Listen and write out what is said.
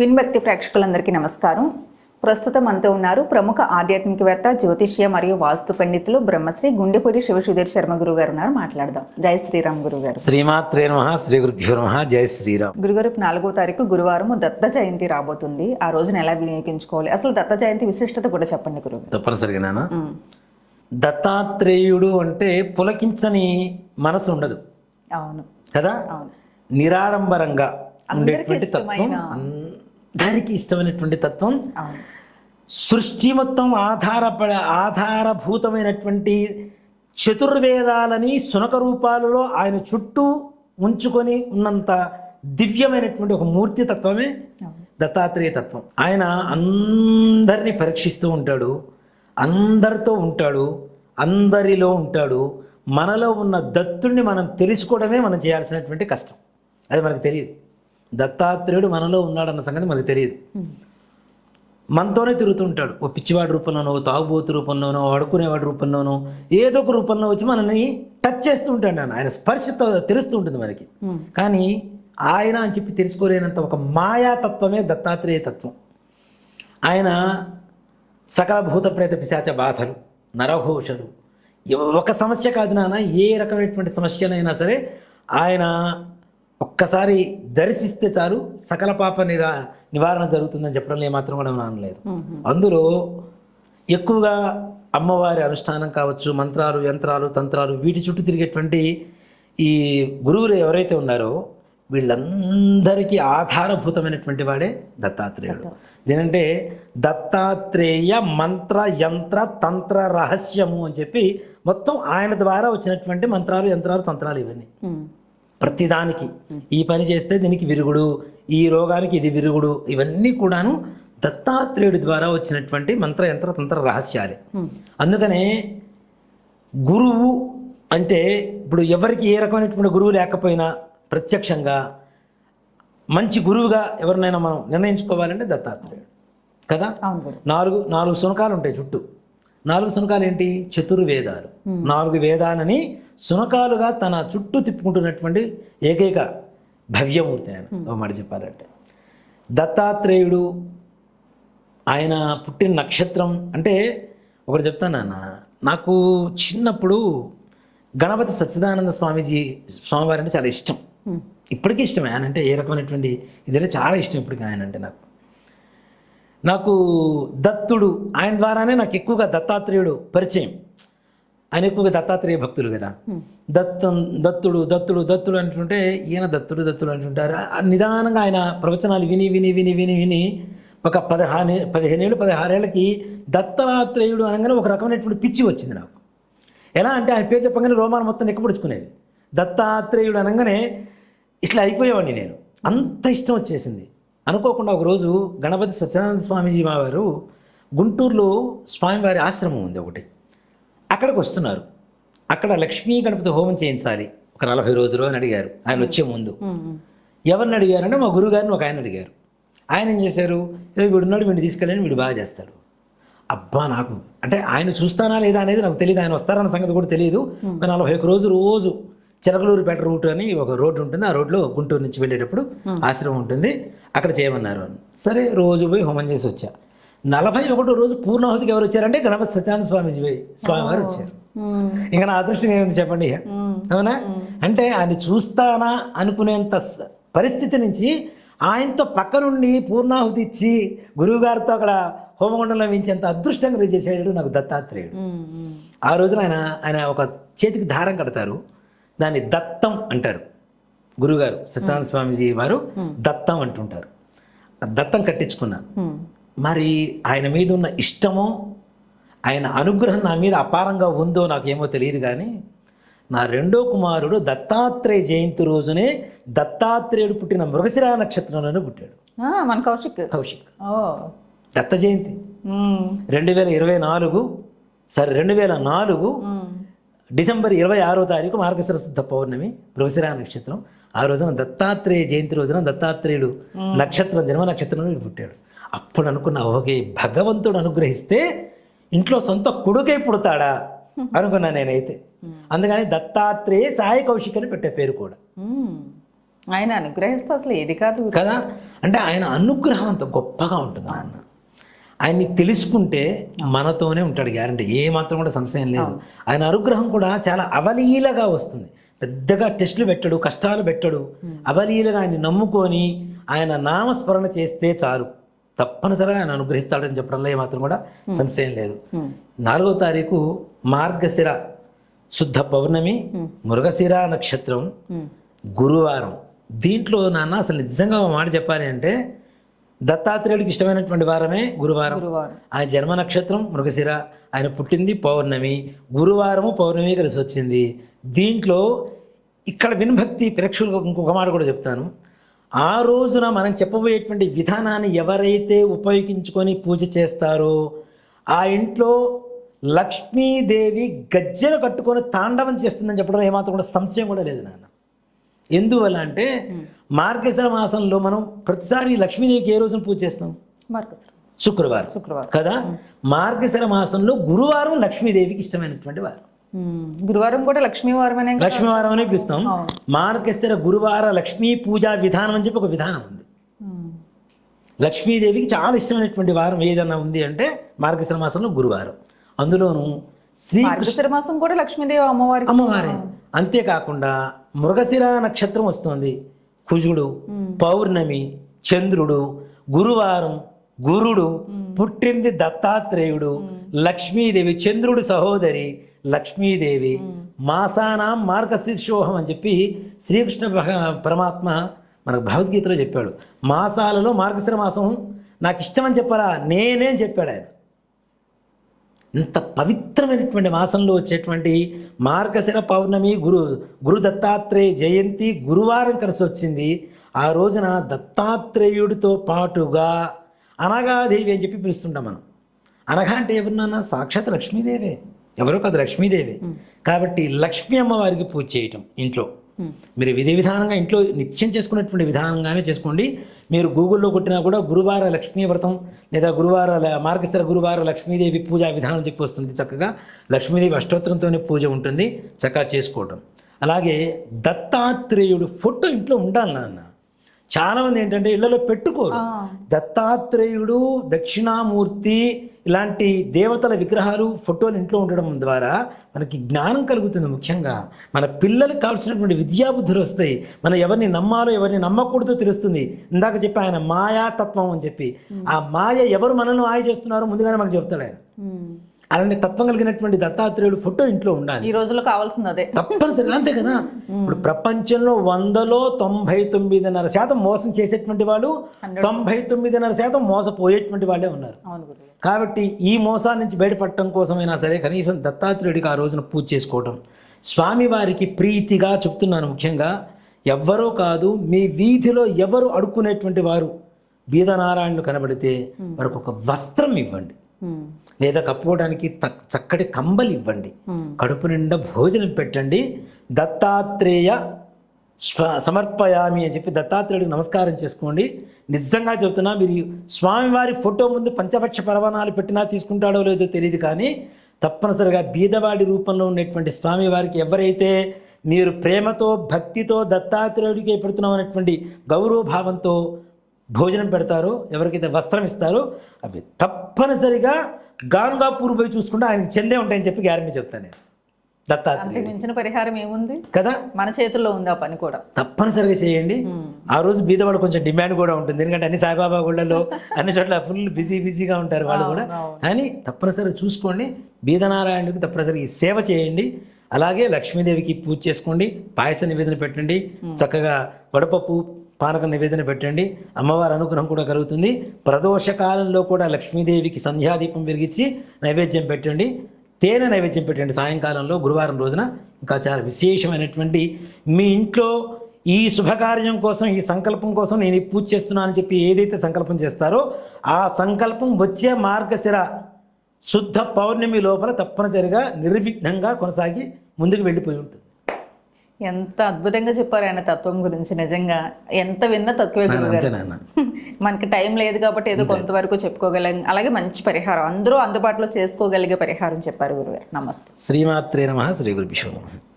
విన్భక్తి ప్రేక్షకులందరికీ నమస్కారం. ప్రస్తుతం మనతో ఉన్నారు ప్రముఖ ఆధ్యాత్మికవేత్త జ్యోతిష్య మరియు వాస్తు పండితులు బ్రహ్మశ్రీ గుండెపూరి శివసుధీర్ శర్మ గురువు గారు ఉన్నారు. మాట్లాడదాం. జై శ్రీరామ్ గురువు గారు శ్రీమాత్రే నమ శ్రీ గురుభ్యో నమ జై శ్రీరామ్. గురుగారు నాలుగో తారీఖు గురువారం దత్త జయంతి రాబోతుంది. ఆ రోజున ఎలా వినియోగించుకోవాలి? అసలు దత్త జయంతి విశిష్టత కూడా చెప్పండి గురువు గారు తప్పనిసరిగా దత్తాత్రేయుడు అంటే పులకించని మనసు ఉండదు. అవును. కదా? అవును. నిరాడంబరంగా ఉండేటువంటి తత్వం. అందరికీ ఇష్టమైనటువంటి తత్వం. సృష్టి మొత్తం ఆధారపడ ఆధారభూతమైనటువంటి చతుర్వేదాలని సునక రూపాలలో ఆయన చుట్టూ ఉంచుకొని ఉన్నంత దివ్యమైనటువంటి ఒక మూర్తి తత్వమే దత్తాత్రేయ తత్వం. ఆయన అందరినీ పరీక్షిస్తూ ఉంటాడు అందరితో ఉంటాడు అందరిలో ఉంటాడు. మనలో ఉన్న దత్తుణ్ణి మనం తెలుసుకోవడమే మనం చేయాల్సినటువంటి కష్టం. అది మనకు తెలియదు. దత్తాత్రేయుడు మనలో ఉన్నాడన్న సంగతి మనకు తెలియదు. మనతోనే తిరుగుతూ ఉంటాడు ఓ పిచ్చివాడి రూపంలోనో తాగుబోతు రూపంలోనో అడుకునేవాడి రూపంలోనో ఏదో ఒక రూపంలో వచ్చి మనల్ని టచ్ చేస్తూ ఉంటాడు ఆయన ఆయన స్పర్శతో తెలుస్తూ ఉంటుంది మనకి. కానీ ఆయన అని చెప్పి తెలుసుకోలేనంత ఒక మాయాతత్వమే దత్తాత్రేయ తత్వం. ఆయన సకల భూత ప్రేత పిశాచ బాధలు నరఘోషలు ఒక సమస్య కాదు నాన్న. ఏ రకమైనటువంటి సమస్యనైనా సరే ఆయన ఒక్కసారి దర్శిస్తే చాలు సకల పాప నిరా నివారణ జరుగుతుందని చెప్పడంలో ఏమాత్రం కూడా అనలేదు. అందులో ఎక్కువగా అమ్మవారి అనుష్ఠానం కావచ్చు మంత్రాలు యంత్రాలు తంత్రాలు వీటి చుట్టూ తిరిగేటువంటి ఈ గురువులు ఎవరైతే ఉన్నారో వీళ్ళందరికీ ఆధారభూతమైనటువంటి వాడే దత్తాత్రేయుడు. దీనంటే దత్తాత్రేయ మంత్ర యంత్ర తంత్ర రహస్యము అని చెప్పి మొత్తం ఆయన ద్వారా వచ్చినటువంటి మంత్రాలు యంత్రాలు తంత్రాలు ఇవన్నీ. ప్రతిదానికి. ఈ పని చేస్తే దీనికి విరుగుడు ఈ రోగానికి ఇది విరుగుడు ఇవన్నీ కూడాను దత్తాత్రేయుడి ద్వారా వచ్చినటువంటి మంత్ర యంత్ర తంత్ర రహస్యాలే. అందుకనే గురువు అంటే ఇప్పుడు ఎవరికి ఏ రకమైనటువంటి గురువు లేకపోయినా ప్రత్యక్షంగా మంచి గురువుగా ఎవరినైనా మనం నిర్ణయించుకోవాలంటే దత్తాత్రేయుడు. కదా? నాలుగు నాలుగు సునకాలు ఉంటాయి చుట్టూ. నాలుగు సునకాలు ఏంటి? చతుర్వేదాలు. నాలుగు వేదాలని సునకాలుగా తన చుట్టూ తిప్పుకుంటున్నటువంటి ఏకైక భవ్యమూర్తి ఆయన. ఒక మాట చెప్పాలంటే. దత్తాత్రేయుడు ఆయన పుట్టిన నక్షత్రం అంటే ఒకటి చెప్తాను నాన్న నాకు చిన్నప్పుడు గణపతి సచ్చిదానంద స్వామీజీ స్వామివారి అంటే చాలా ఇష్టం. ఇప్పటికీ ఇష్టమే. ఆయన అంటే ఏ రకమైనటువంటి ఇదైనా చాలా ఇష్టం ఇప్పటికీ ఆయన అంటే నాకు. నాకు దత్తుడు ఆయన ద్వారానే నాకు ఎక్కువగా దత్తాత్రేయుడు పరిచయం. ఆయన ఎక్కువగా దత్తాత్రేయ భక్తులు కదా. దత్తం దత్తుడు దత్తుడు దత్తుడు అంటుంటే ఈయన దత్తుడు దత్తుడు అంటుంటారు. నిదానంగా ఆయన ప్రవచనాలు విని విని విని విని విని ఒక పదహారు పదిహేనేళ్ళు పదహారేళ్ళకి దత్తాత్రేయుడు అనగానే ఒక రకమైనటువంటి పిచ్చి వచ్చింది నాకు. ఎలా అంటే ఆయన పేరు చెప్పగానే రోమాలు మొత్తం నెక్కపడుచుకునేది దత్తాత్రేయుడు అనగానే ఇట్లా అయిపోయేవాడిని నేను. అంత ఇష్టం వచ్చేసింది. అనుకోకుండా ఒకరోజు గణపతి సత్యానంద స్వామీజీ మా వారు గుంటూరులో స్వామివారి ఆశ్రమం ఉంది ఒకటి. అక్కడికి వస్తున్నారు అక్కడ లక్ష్మీ గణపతి హోమం చేయించాలి. ఒక నలభై రోజులు అని అడిగారు. ఆయన వచ్చే ముందు. ఎవరిని అడిగారంటే మా గురుగారిని ఒక ఆయన అడిగారు. ఆయన ఏం చేశారు? "ఏదో వీడున్నాడు వీడిని తీసుకెళ్ళని వీడు బాగా చేస్తాడు. అబ్బా నాకు అంటే ఆయన చూస్తానా లేదా అనేది నాకు తెలియదు ఆయన వస్తారన్న సంగతి కూడా తెలియదు ఒక నలభై ఒక్క రోజు రోజు చిలకలూరుపేట రూట్ అని ఒక రోడ్డు ఉంటుంది. ఆ రోడ్లో గుంటూరు నుంచి వెళ్ళేటప్పుడు ఆశ్రమం ఉంటుంది. అక్కడ చేయమన్నారు సరే రోజు పోయి హోమం చేసి వచ్చా. నలభై ఒకటో రోజు పూర్ణాహుతికి ఎవరు వచ్చారంటే గణపతి సత్యానంద స్వామీజీ స్వామి వారు వచ్చారు. ఇంకా నా అదృష్టం ఏముంది చెప్పండి. అవునా? అంటే ఆయన చూస్తానా అనుకునేంత పరిస్థితి నుంచి ఆయనతో పక్క నుండి పూర్ణాహుతి ఇచ్చి గురువుగారితో అక్కడ హోమగుండంలో వేయించేంత అదృష్టంగా చేసాడు నాకు దత్తాత్రేయుడు. ఆ రోజున ఆయన ఆయన ఒక చేతికి దారం కడతారు. దాన్ని దత్తం అంటారు. గురుగారు సత్యనారాయణ స్వామీజీ వారు దత్తం అంటుంటారు. దత్తం కట్టించుకున్నా ఉమ్. మరి ఆయన మీద ఉన్న ఇష్టమో ఆయన అనుగ్రహం నా మీద అపారంగా ఉందో నాకేమో తెలియదు కానీ నా రెండో కుమారుడు దత్తాత్రేయ జయంతి రోజునే దత్తాత్రేయుడు పుట్టిన మృగశిరా నక్షత్రంలోనే పుట్టాడు. మన కౌశిక్. కౌశిక్. దత్త జయంతి. రెండు వేల ఇరవై నాలుగు సరే రెండు వేల నాలుగు. డిసెంబర్ ఇరవై ఆరో తారీఖు మార్గశిర శుద్ధ పౌర్ణమి మృగశిరా నక్షత్రం. ఆ రోజున దత్తాత్రేయ జయంతి రోజున దత్తాత్రేయుడు నక్షత్రం జన్మ నక్షత్రంలో పుట్టాడు. అప్పుడు అనుకున్న ఓకే భగవంతుడు అనుగ్రహిస్తే ఇంట్లో సొంత కొడుకే పుడతాడా? అనుకున్నా నేనైతే. అందుకని దత్తాత్రేయ సాయి కౌశిక్ అని పెట్టే పేరు కూడా. ఆయన అనుగ్రహిస్తే అసలు ఏది కాదు. కదా? అంటే ఆయన అనుగ్రహం అంత గొప్పగా ఉంటుంది నాన్న. ఆయన్ని తెలుసుకుంటే మనతోనే ఉంటాడు గ్యారంటీ. ఏ మాత్రం కూడా సంశయం లేదు. ఆయన అనుగ్రహం కూడా చాలా అవలీలగా వస్తుంది. పెద్దగా టెస్టులు పెట్టడు కష్టాలు పెట్టడు. అవలీలగా ఆయన నమ్ముకొని ఆయన నామస్మరణ చేస్తే చాలు. తప్పనిసరిగా ఆయన అనుగ్రహిస్తాడని చెప్పడంలో ఏమాత్రం కూడా సంశయం లేదు. నాలుగో తారీఖు మార్గశిర శుద్ధ పౌర్ణమి మృగశిర నక్షత్రం. గురువారం. దీంట్లో నాన్న అసలు నిజంగా ఒక మాట చెప్పాలి అంటే దత్తాత్రేయుడికి ఇష్టమైనటువంటి వారమే గురువారం. గురువారం. ఆయన జన్మ నక్షత్రం మృగశిర ఆయన పుట్టింది పౌర్ణమి గురువారము పౌర్ణమి కలిసి వచ్చింది. దీంట్లో ఇక్కడ వినభక్తి ప్రేక్షకులకు ఇంకొక మాట కూడా చెప్తాను. ఆ రోజున మనం చెప్పబోయేటువంటి విధానాన్ని ఎవరైతే ఉపయోగించుకొని పూజ చేస్తారో ఆ ఇంట్లో లక్ష్మీదేవి గజ్జెలు కట్టుకొని తాండవం చేస్తుందని చెప్పడం ఏమాత్రం కూడా సంశయం కూడా లేదు నాన్న. ఎందువల్ల అంటే మార్గశిర మాసంలో మనం ప్రతిసారి లక్ష్మీదేవికి ఏ రోజున పూజ చేస్తాం? మార్గశిరం. శుక్రవారం. శుక్రవారం. కదా? మార్గశిర మాసంలో గురువారం లక్ష్మీదేవికి ఇష్టమైనటువంటి వారం. గురువారం కూడా లక్ష్మీవారం అనే? లక్ష్మీవారం అనే పిలుస్తాం. మార్గశిర గురువార లక్ష్మీ పూజా విధానం అని చెప్పి ఒక విధానం ఉంది. ఉమ్. లక్ష్మీదేవికి చాలా ఇష్టమైనటువంటి వారం ఏదైనా ఉంది అంటే మార్గశిర మాసంలో గురువారం. అందులోను శ్రీ మాసం కూడా లక్ష్మీదేవి అమ్మవారికి అమ్మవారే. అంతేకాకుండా మృగశిర నక్షత్రం వస్తుంది. కుజుడు పౌర్ణమి చంద్రుడు గురువారం గురుడు పుట్టింది దత్తాత్రేయుడు లక్ష్మీదేవి చంద్రుడు సహోదరి లక్ష్మీదేవి మాసానాం మార్గశీర్షోహం అని చెప్పి శ్రీకృష్ణ భగ- పరమాత్మ మనకు భగవద్గీతలో చెప్పాడు. మాసాలలో మార్గశిర మాసం నాకు ఇష్టమని చెప్పారా? నేనే చెప్పాడు ఆయన. ఇంత పవిత్రమైనటువంటి మాసంలో వచ్చేటువంటి మార్గశిర పౌర్ణమి గురు గురు దత్తాత్రేయ జయంతి గురువారం కలిసి వచ్చింది. ఆ రోజున దత్తాత్రేయుడితో పాటుగా అనగాదేవి అని చెప్పి పిలుస్తుంటాం మనం. అనగా అంటే ఎవరినన్నా? సాక్షాత్ లక్ష్మీదేవే. ఎవరో కాదు లక్ష్మీదేవే. కాబట్టి లక్ష్మీ అమ్మవారికి పూజ చేయటం ఇంట్లో. మీరు విధి విధానంగా ఇంట్లో నిత్యం చేసుకున్నటువంటి విధానంగానే చేసుకోండి. మీరు గూగుల్లో కొట్టినా కూడా గురువార లక్ష్మీ వ్రతం లేదా గురువార మార్గశిర గురువార లక్ష్మీదేవి పూజా విధానం చెప్పి వస్తుంది చక్కగా. లక్ష్మీదేవి అష్టోత్తరంతోనే పూజ ఉంటుంది. చక్కగా చేసుకోవటం. అలాగే దత్తాత్రేయుడు ఫోటో ఇంట్లో ఉండాలి నాన్న. చాలా మంది ఏంటంటే ఇళ్ళలో పెట్టుకోరు. దత్తాత్రేయుడు దక్షిణామూర్తి ఇలాంటి దేవతల విగ్రహాలు ఫోటోలు ఇంట్లో ఉండడం ద్వారా మనకి జ్ఞానం కలుగుతుంది ముఖ్యంగా. మన పిల్లలకు కావాల్సినటువంటి విద్యాబుద్ధులు వస్తాయి. మనం ఎవరిని నమ్మాలో ఎవరిని నమ్మకూడదో తెలుస్తుంది. ఇందాక చెప్పి ఆయన మాయా తత్వం అని చెప్పి. ఆ మాయ ఎవరు మనల్ని మాయ చేస్తున్నారో ముందుగానే మనకు చెప్తాడు ఆయన. అలాంటి తత్వం కలిగినటువంటి దత్తాత్రేయుడు ఫోటో ఇంట్లో ఉండాలి. ఈ రోజుల్లో కావాల్సింది అదే. తప్పనిసరిగా అంతే కదా. ఇప్పుడు ప్రపంచంలో వందలో తొంభై తొమ్మిదిన్నర శాతం మోసం చేసేటువంటి వాళ్ళు తొంభై తొమ్మిదిన్నర శాతం మోసపోయేటువంటి వాళ్ళే ఉన్నారు. కాబట్టి ఈ మోసాల నుంచి బయటపడటం కోసమైనా సరే కనీసం దత్తాత్రేయుడికి ఆ రోజున పూజ చేసుకోవటం. స్వామివారికి ప్రీతిగా చెప్తున్నాను ముఖ్యంగా ఎవ్వరో కాదు మీ వీధిలో ఎవరు అడుక్కునేటువంటి వారు బీదనారాయణులు కనబడితే వారికి ఒక వస్త్రం ఇవ్వండి. లేదా కప్పుకోవడానికి తక్- చక్కటి కంబలు ఇవ్వండి. కడుపు నిండా భోజనం పెట్టండి. దత్తాత్రేయ స్వ సమర్పయామి అని చెప్పి దత్తాత్రేయుడికి నమస్కారం చేసుకోండి. నిజంగా చెబుతున్నా మీరు స్వామివారి ఫోటో ముందు పంచపక్ష పరవణాలు పెట్టినా తీసుకుంటాడో లేదో తెలియదు కానీ తప్పనిసరిగా బీదవాడి రూపంలో ఉన్నటువంటి స్వామివారికి ఎవరైతే మీరు ప్రేమతో భక్తితో దత్తాత్రేయుడికి పెడుతున్నాం అనేటువంటి గౌరవ భావంతో భోజనం పెడతారో ఎవరికైతే వస్త్రం ఇస్తారో అవి తప్పనిసరిగా గానుగా పోయి చూసుకుంటే ఆయనకి చెందే ఉంటాయని చెప్పి గ్యారంటీ చెప్తాను నేను. దత్తాత్రేయ మించిన పరిహారం ఏముంది? కదా? మన చేతుల్లో ఉంది ఆ పని కూడా. తప్పనిసరిగా చేయండి. ఆ రోజు బీదవాడు కొంచెం డిమాండ్ కూడా ఉంటుంది. ఎందుకంటే అన్ని సాయిబాబా గుళ్ళలో అన్ని చోట్ల ఫుల్ బిజీ బిజీగా ఉంటారు వాళ్ళు కూడా. కానీ తప్పనిసరిగా చూసుకోండి. బీదనారాయణుడికి తప్పనిసరిగా సేవ చేయండి. అలాగే లక్ష్మీదేవికి పూజ చేసుకోండి. పాయస నివేదన పెట్టండి. చక్కగా వడపప్పు పానక నివేదన పెట్టండి. అమ్మవారి అనుగ్రహం కూడా కలుగుతుంది. ప్రదోష కాలంలో కూడా లక్ష్మీదేవికి సంధ్యాదీపం వెలిగించి నైవేద్యం పెట్టండి. తేనె నైవేద్యం పెట్టండి సాయంకాలంలో గురువారం రోజున. ఇంకా చాలా విశేషమైనటువంటి మీ ఇంట్లో ఈ శుభకార్యం కోసం ఈ సంకల్పం కోసం నేను ఈ పూజ చేస్తున్నానని చెప్పి ఏదైతే సంకల్పం చేస్తారో ఆ సంకల్పం వచ్చే మార్గశిర శుద్ధ పౌర్ణమి లోపల తప్పనిసరిగా నిర్విఘ్నంగా కొనసాగి ముందుకు వెళ్ళిపోయి ఉంటుంది. ఎంత అద్భుతంగా చెప్పారు ఆయన తత్వం గురించి నిజంగా. ఎంత విన్నా తక్కువే మనకి టైం లేదు కాబట్టి ఏదో కొంతవరకు చెప్పుకోగలం. అలాగే మంచి పరిహారం. అందరూ అందుబాటులో చేసుకోగలిగే పరిహారం చెప్పారు గురుగారు. నమస్తే. శ్రీమాత్రే నమ శ్రీ నమః.